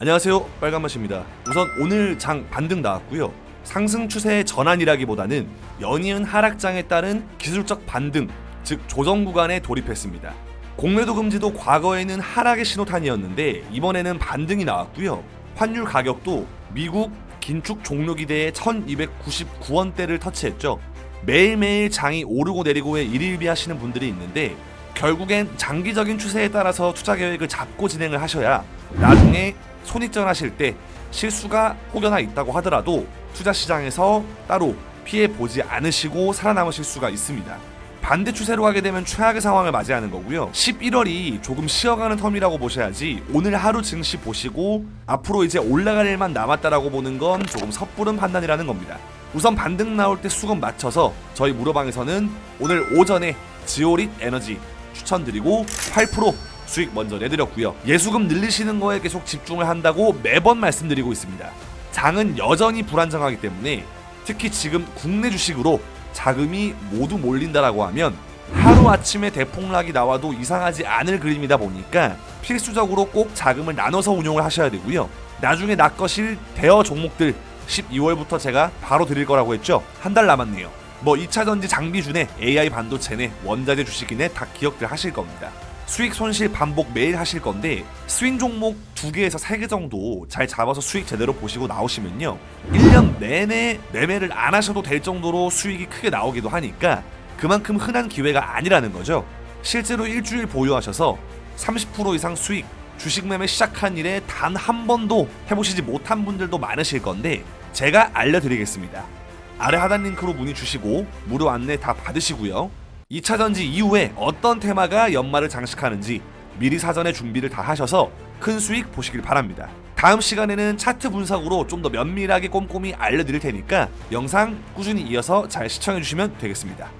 안녕하세요. 빨간맛입니다. 우선 오늘 장 반등 나왔고요. 상승 추세의 전환이라기보다는 연이은 하락장에 따른 기술적 반등 즉 조정 구간에 돌입했습니다. 공매도 금지도 과거에는 하락의 신호탄이었는데 이번에는 반등이 나왔고요. 환율 가격도 미국 긴축 종료기대의 1299원대를 터치했죠. 매일매일 장이 오르고 내리고에 일일비 하시는 분들이 있는데 결국엔 장기적인 추세에 따라서 투자 계획을 잡고 진행을 하셔야 나중에 손익전 하실 때 실수가 혹여나 있다고 하더라도 투자 시장에서 따로 피해 보지 않으시고 살아남으실 수가 있습니다. 반대 추세로 가게 되면 최악의 상황을 맞이하는 거고요. 11월이 조금 쉬어가는 텀이라고 보셔야지 오늘 하루 증시 보시고 앞으로 이제 올라갈 일만 남았다라고 보는 건 조금 섣부른 판단이라는 겁니다. 우선 반등 나올 때 수급 맞춰서 저희 무료방에서는 오늘 오전에 지오릿 에너지 추천드리고 8% 수익 먼저 내드렸고요. 예수금 늘리시는 거에 계속 집중을 한다고 매번 말씀드리고 있습니다. 장은 여전히 불안정하기 때문에 특히 지금 국내 주식으로 자금이 모두 몰린다라고 하면 하루 아침에 대폭락이 나와도 이상하지 않을 그림이다 보니까 필수적으로 꼭 자금을 나눠서 운용을 하셔야 되고요. 나중에 낚으실 대여 종목들 12월부터 제가 바로 드릴 거라고 했죠. 한 달 남았네요. 뭐 2차 전지 장비 주네, AI 반도체네, 원자재 주식이네 다 기억들 하실 겁니다. 수익 손실 반복 매일 하실 건데 스윙 종목 두 개에서 세개 정도 잘 잡아서 수익 제대로 보시고 나오시면요. 1년 내내 매매를 안 하셔도 될 정도로 수익이 크게 나오기도 하니까 그만큼 흔한 기회가 아니라는 거죠. 실제로 일주일 보유하셔서 30% 이상 수익 주식 매매 시작한 이래 단한 번도 해보시지 못한 분들도 많으실 건데 제가 알려드리겠습니다. 아래 하단 링크로 문의 주시고 무료 안내 다 받으시고요. 2차 전지 이후에 어떤 테마가 연말을 장식하는지 미리 사전에 준비를 다 하셔서 큰 수익 보시길 바랍니다. 다음 시간에는 차트 분석으로 좀 더 면밀하게 꼼꼼히 알려드릴 테니까 영상 꾸준히 이어서 잘 시청해 주시면 되겠습니다.